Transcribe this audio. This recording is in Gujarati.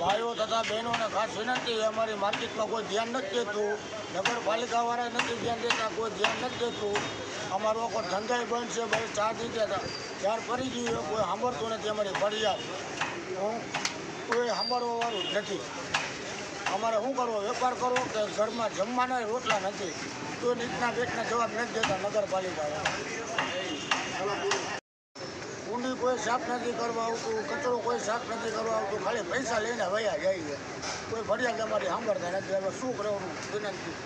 ભાઈઓ તથા બહેનોને ખાસ વિનંતી, અમારી માર્કેટમાં કોઈ ધ્યાન નથી દેતું નગરપાલિકા વાળા નથી ધ્યાન દેતા, કોઈ ધ્યાન નથી દેતું. અમારો કોઈ ધંધાય બંધ છે ભાઈ ચા દીધા હતા. ત્યાર ફરી ગયું, કોઈ સાંભળતું નથી અમારી ફરિયાદ હું કોઈ સાંભળવાવાળું જ નથી. અમારે શું કરવો, વેપાર કરવો કે ઘરમાં જમવાના રોટલા નથી? તો નીચના પેટના જવાબ નથી દેતા નગરપાલિકા ઊંડી કોઈ સાફ નથી કરવા આવતું, કચરો કોઈ સાફ નથી કરવા આવતું, ખાલી પૈસા લઈને વયા જાય છે. કોઈ ફરિયાદ અમારી સાંભળતા નથી હવે શું કરવાનું વિનંતી?